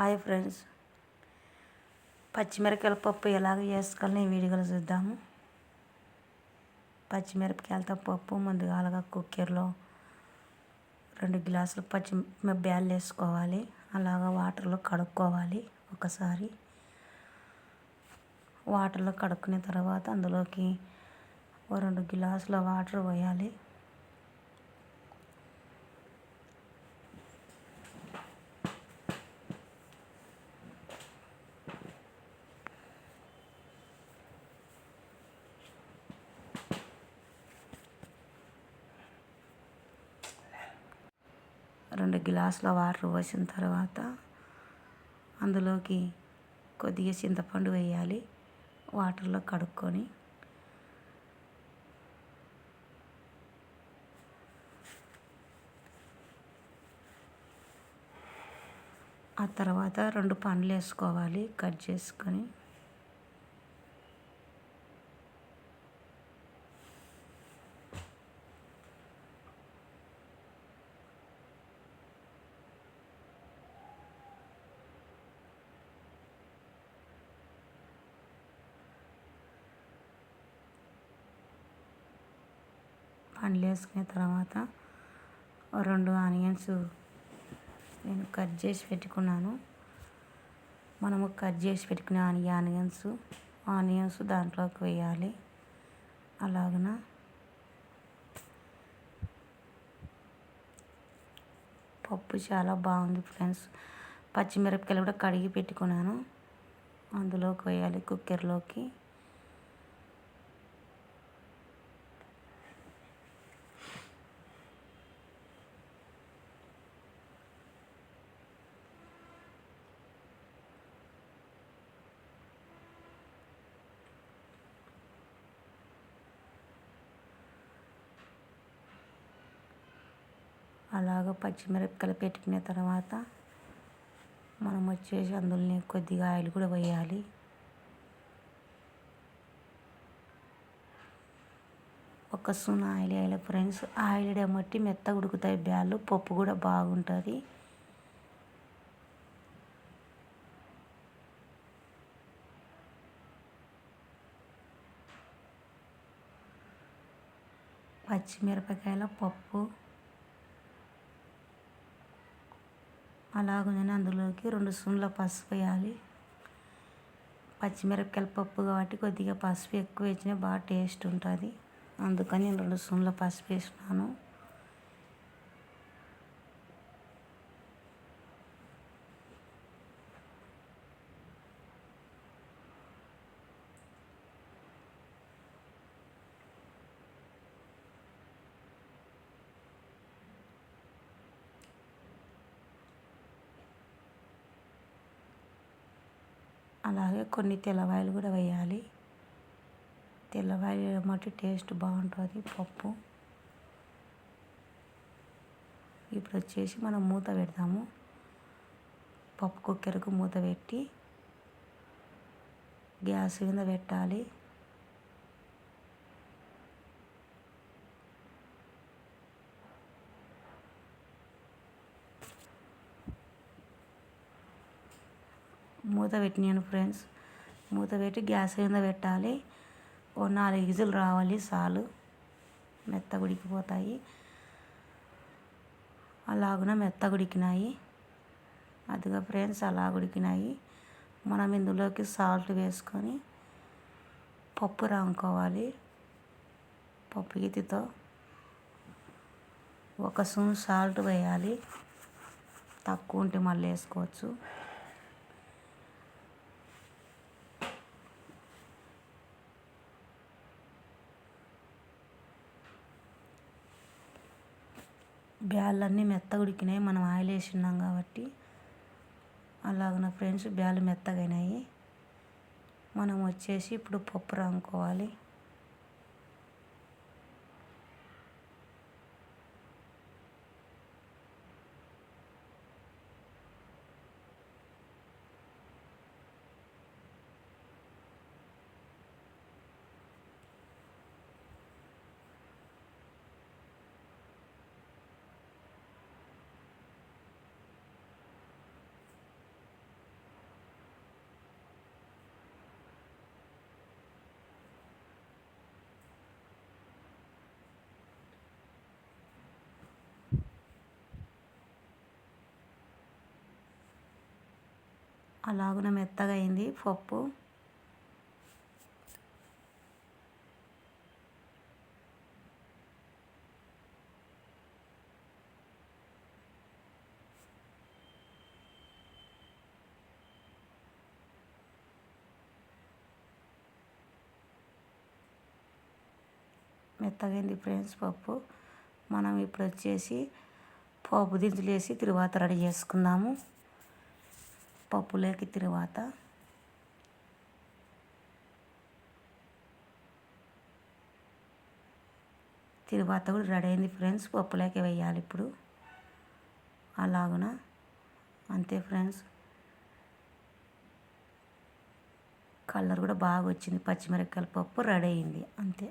Hi friends. పచ్చిమిరపకాయల పప్పు ఎలాగ చేసుకోవాలని ఈ వీడియోలో చూద్దాము. పచ్చిమిరపకాయలతో పప్పు ముందుగా అలాగా కుక్కర్లో రెండు గ్లాసులు పచ్చి బ్యాలు వేసుకోవాలి. అలాగా వాటర్లో కడుక్కోవాలి ఒకసారి. వాటర్లో కడుక్కున్న తర్వాత అందులోకి ఓ రెండు గ్లాసుల వాటర్ పోయాలి. రెండు గ్లాసుల వాటర్ పోసిన తర్వాత అందులోకి కొద్దిగా చింతపండు వేయాలి. వాటర్లో కడుక్కొని ఆ తర్వాత రెండు పండ్లు వేసుకోవాలి కట్ చేసుకొని పండ్లు వేసుకున్న తర్వాత రెండు ఆనియన్స్ నేను కట్ చేసి పెట్టుకున్నాను. మనము కట్ చేసి పెట్టుకునే ఆనియన్స్ ఆనియన్స్ దాంట్లోకి వేయాలి. అలాగన పప్పు చాలా బాగుంది ఫ్రెండ్స్. పచ్చిమిరపకాయలు కూడా కడిగి పెట్టుకున్నాను. అందులోకి వేయాలి కుక్కర్లోకి. అలాగ పచ్చిమిరపకాయలు పెట్టుకున్న తర్వాత మనం వచ్చేసి అందులోనే కొద్దిగా ఆయిల్ కూడా వేయాలి. ఒక సున్న ఆయిల్ వేయాలి ఫ్రెండ్స్. ఆయిల్ మట్టి మెత్తగా ఉడుకుతాయి బ్యాళ్ళు పప్పు కూడా బాగుంటుంది. పచ్చిమిరపకాయల పప్పు అలాగనే అందులోకి రెండు స్పూన్ల పసుపు వేయాలి. పచ్చిమిరపకాయల పప్పు కాబట్టి కొద్దిగా పసుపు ఎక్కువ వేసినా బాగా టేస్ట్ ఉంటుంది. అందుకని నేను రెండు స్పూన్ల పసుపు వేసినాను. అలాగే కొన్ని తెల్లవాయలు కూడా వేయాలి. తెల్లవాయలు మట్టి టేస్ట్ బాగుంటుంది పప్పు. ఇప్పుడు వచ్చేసి మనం మూత పెడతాము. పప్పు కుక్కర్కు మూత పెట్టి గ్యాస్ మీద పెట్టాలి. మూత పెట్టినాను ఫ్రెండ్స్. మూత పెట్టి గ్యాస్ మీద పెట్టాలి. ఓ నాలుగు విజులు రావాలి సాలు. మెత్త ఉడికిపోతాయి అలాగున మెత్త ఉడికినాయి అదిగా ఫ్రెండ్స్ అలా ఉడికినాయి మనం ఇందులోకి సాల్ట్ వేసుకొని పప్పు రాముకోవాలి పప్పు గీతితో ఒక స్పూన్ సాల్ట్ వేయాలి. తక్కువ ఉంటే మళ్ళీ వేసుకోవచ్చు. బ్యాళ్ళన్నీ మెత్తగా ఉడికినాయి. మనం ఆయిల్ వేసినాం కాబట్టి అలాగ నా ఫ్రెండ్స్ బ్యాళ్ళు మెత్తగైనాయి. మనం వచ్చేసి ఇప్పుడు పప్పు రాముకోవాలి అలాగున మెత్తగా అయింది పప్పు. మెత్తగైంది ఫ్రెండ్స్ పప్పు. మనం ఇప్పుడు వచ్చేసి పోపు దినుసులు వేసి తిరువాత రెడీ చేసుకుందాము. పప్పులోకి తిరువాత? తిరువాత కూడా రెడీ అయింది ఫ్రెండ్స్ పప్పులోకి వేయాలి ఇప్పుడు. అలాగున? అంతే ఫ్రెండ్స్. కలర్ కూడా బాగా వచ్చింది పచ్చిమిరపకాయల పప్పు రెడీ అయింది అంతే.